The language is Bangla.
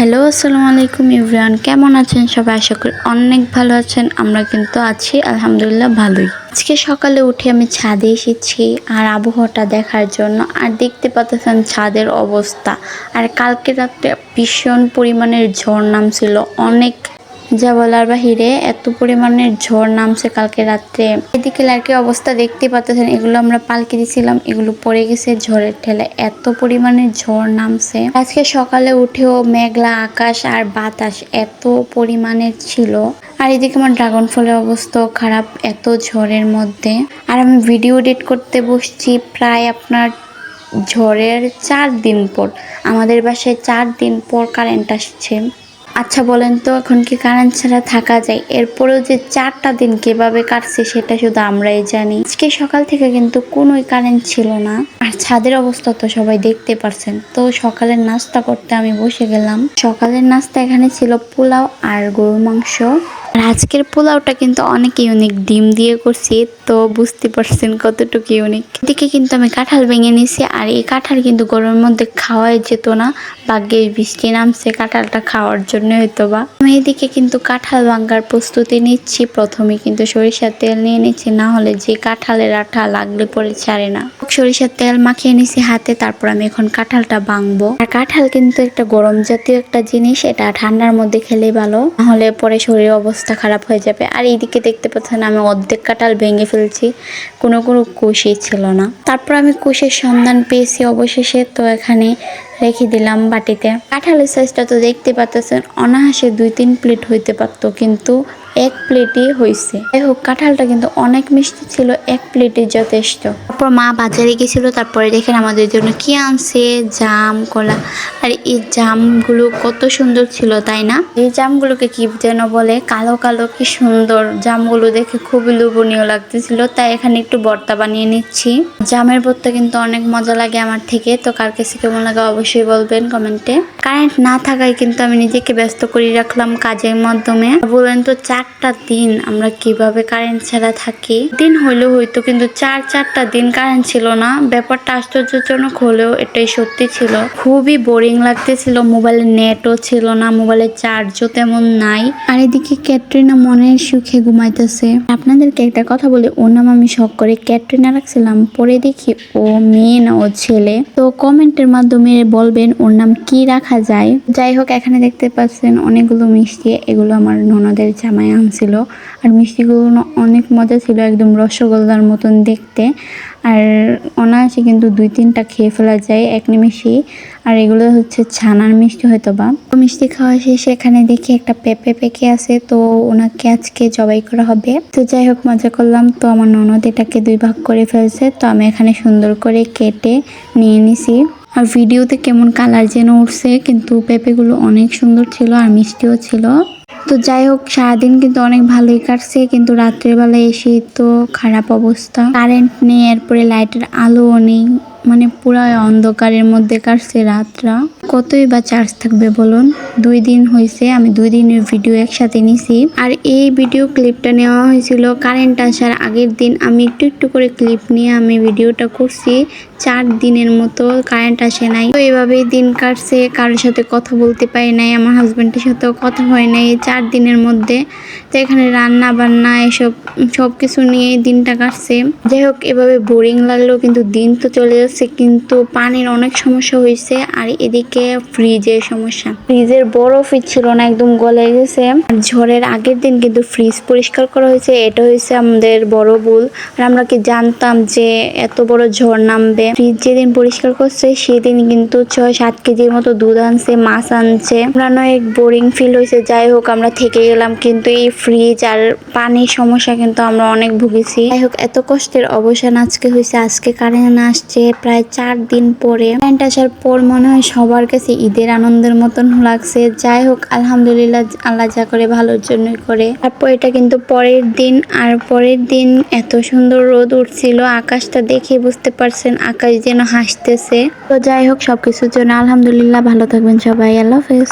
হ্যালো, আসসালামু আলাইকুম ইভরান কেমন আছেন? সবাই আশা করি অনেক ভালো আছেন। আমরা কিন্তু আছি, আলহামদুলিল্লাহ ভালোই। আজকে সকালে উঠে আমি ছাদে এসেছি আর আবহাওয়াটা দেখার জন্য। আর দেখতে পাচ্ছেন ছাদের অবস্থা। আর কালকে রাত্রে ভীষণ পরিমাণের ঝড় নামছিল। অনেক যা বলার বাহিরে, এত পরিমাণের ঝড় নামছে কালকে রাত্রে। এদিকে লাইকের অবস্থা দেখতে পাচ্ছেন, এগুলো আমরা পালকে দিছিলাম, এগুলো পড়ে গেছে ঝড়ের ঠেলে এত পরিমাণের ঝড় নামছে। আজকে সকালে উঠেও মেঘলা আকাশ আর বাতাস এত পরিমাণের ছিল। আর এদিকে আমার ড্রাগন ফলের অবস্থাও খারাপ এত ঝড়ের মধ্যে। আর আমি ভিডিও এডিট করতে বসছি প্রায় আপনার ঝড়ের চার দিন পর। আমাদের বাসায় চার দিন পর কারেন্ট আসছে। আচ্ছা বলেন তো, এখন কি কারেন্ট ছাড়া থাকা যায়? এরপরেও যে চারটা দিন কীভাবে কাটছে সেটা শুধু আমরাই জানি। আজকে সকাল থেকে কিন্তু কোনোই কারেন্ট ছিল না। আর ছাদের অবস্থা তো সবাই দেখতে পারছেন। তো সকালের নাস্তা করতে আমি বসে গেলাম। সকালের নাস্তা এখানে ছিল পোলাও আর গরুর মাংস। আর আজকের পোলাওটা কিন্তু অনেক ইউনিক ডিম দিয়ে করছি, তো বুঝতে পারছেন কতটুকু ইউনিক এদিকে কিন্তু আমি কাঁঠাল ভেঙে নিছি আর এই কাঁঠাল কিন্তু গরমের মধ্যে খাওয়াই যেত না। ভাগ্যে বৃষ্টি নামছে, কাঁঠালটা খাওয়ার জন্য হয়তো বা। আমি এদিকে কিন্তু কাঁঠাল ভাঙ্গার প্রস্তুতি নিচ্ছি। প্রথমে কিন্তু সরিষার তেল নিয়ে নিচ্ছি, না হলে যে কাঁঠালের আঠা লাগলে পরে ছাড়ে না। সরিষার তেল মাখিয়ে নিছি হাতে, তারপর আমি এখন কাঁঠালটা ভাঙবো। আর কাঁঠাল কিন্তু একটা গরম জাতীয় একটা জিনিস, এটা ঠান্ডার মধ্যে খেলে ভালো নাহলে পরে শরীর অবস্থা খারাপ হয়ে যাবে। আর এইদিকে দেখতে পাচ্ছেন আমি অর্ধেক কাঁঠাল ভেঙে ফেলছি। কোনো কোনো কুশি ছিল না। তারপর আমি কুশের সন্ধান পেয়েছি অবশেষে। তো এখানে রেখে দিলাম বাটিতে। কাঁঠালের সাইজটা তো দেখতে পাচ্ছেন অনাহাসে দুই তিন প্লেট হইতে পারতো। কিন্তু এক প্লেটই হয়েছে যাই হোক কাঁঠালটা কিন্তু অনেক মিষ্টি ছিল এক প্লেটে যথেষ্ট। তারপর মা বাজারে গেছিল তারপরে দেখেন আমাদের জন্য কি আনছে জাম কলা। আর এই জামগুলো কত সুন্দর ছিল তাই না? এই জামগুলোকে কি যেন বলে কালো কালো কি সুন্দর জামগুলো দেখে খুবই লোভনীয় লাগতেছিল। তাই এখানে একটু ভর্তা বানিয়ে নিচ্ছি। জামের ভর্তা কিন্তু অনেক মজা লাগে আমার থেকে তো কার কাছে কেমন লাগে অবশ্যই বলবেন কমেন্টে। কারেন্ট না থাকায় কিন্তু আমি নিজেকে ব্যস্ত করে রাখলাম কাজের মাধ্যমে। বলেন তো চারটা দিন আমরা কীভাবে কারেন্ট ছাড়া থাকি? দিন হইলেও হয়তো কিন্তু চার, চারটা দিন কারেন্ট ছিল না। ব্যাপারটা আশ্চর্যজনক হলেও এটাই সত্যি ছিল। খুবই বোরিং লাগতেছিল মোবাইলে নেটও ছিল না মোবাইলের চার্জও তেমন নাই। আর এদিকে ক্যাটরিনা মনের সুখে ঘুমাইতেছে। আপনাদেরকে একটা কথা বলি, ওর নাম আমি শখ করে ক্যাটরিনা রাখছিলাম, পরে দেখি ও মেয়ে না, ও ছেলে। তো কমেন্টের মাধ্যমে বলবেন ওর নাম কি রাখা যায়? যাই হোক, এখানে দেখতে পাচ্ছেন অনেকগুলো মিষ্টি, এগুলো আমার ননদের জামাই আনছিল আর মিষ্টিগুলো অনেক মজা ছিল, একদম রসগোল্লার মতন দেখতে। আর অনায়াসে কিন্তু দুই তিনটা খেয়ে ফেলা যায় এক নিমেষেই। আর এগুলো হচ্ছে ছানার মিষ্টি হয়তো বা মিষ্টি খাওয়া শেষে এখানে দেখি একটা পেঁপে পেকে আছে, তো ওনাকে আজকে জবাই করা হবে। তো যাই হোক, মজা করলাম। তো আমার ননদ এটাকে দুই ভাগ করে ফেলছে, তো আমি এখানে সুন্দর করে কেটে নিয়ে নিছি। আর ভিডিওতে কেমন কালার যেন উঠছে, কিন্তু পেঁপেগুলো অনেক সুন্দর ছিল আর মিষ্টিও ছিল। তো যাই হোক, সারাদিন কিন্তু অনেক ভালোই কাটছে, কিন্তু রাত্রেবেলা এসে তো খারাপ অবস্থা। কারেন্ট নেই, এরপরে লাইটের আলোও নেই। মানে পুরো অন্ধকারের মধ্যে কাটছে রাতরা কতই বা চার্জ থাকবে বলুন? দুই দিন হয়েছে আমি দুই দিনের ভিডিও একসাথে নিছি। আর এই ভিডিও ক্লিপটা নেওয়া হয়েছিল কারেন্ট আসার আগের দিন। আমি একটু একটু করে ক্লিপ নিয়ে আমি ভিডিওটা করছি। চার দিনের মতো কারেন্ট আসে নাই। তো এভাবেই দিন কাটছে, কারোর সাথে কথা বলতে পারি নাই, আমার হাজব্যান্ডের সাথেও কথা হয় নাই। চার দিনের মধ্যে তো এখানে রান্না বান্না এসব সব কিছু নিয়ে দিনটা কাটছে। যাই হোক, এভাবে বোরিং লাগলেও কিন্তু দিন তো চলে যাচ্ছে কিন্তু পানির অনেক সমস্যা হয়েছে আর এদিকে ফ্রিজের সমস্যা। ফ্রিজের বরফই ছিল না, একদম গলে গেছে। ঝড়ের আগের দিন কিন্তু ফ্রিজ পরিষ্কার করা হয়েছে, এটা হয়েছে আমাদের বড় ভুল। আর আমরা কি জানতাম যে এত বড় ঝড় নামবে? ফ্রিজ যেদিন পরিষ্কার করছে, সেদিন কিন্তু ছয় সাত কেজির মতো দুধ আনছে, মাছ আনছে। আমরা অনেক বোরিং ফিল হয়েছে যাই হোক, আমরা থেকে গেলাম, কিন্তু এই ফ্রিজ আর পানির সমস্যা কিন্তু আমরা অনেক ভুগেছি। যাই হোক, এত কষ্টের অবসান আজকে হয়েছে আজকে কারেন্ট আসছে প্রায় চার দিন পরে। কারেন্ট আসার পর মনে হয় সবার কাছে ঈদের আনন্দের মতন লাগছে। যাই হোক, আলহামদুলিল্লাহ, আল্লাহ যা করে ভালোর জন্যই করে। তারপর এটা কিন্তু পরের দিন। আর পরের দিন এত সুন্দর রোদ উঠছিল, আকাশটা দেখে বুঝতে পারছেন আকাশ যেন হাসতেছে। তো যাই হোক, সবকিছুর জন্য আলহামদুলিল্লাহ, ভালো থাকবেন সবাই। আল্লাহ হাফেজ।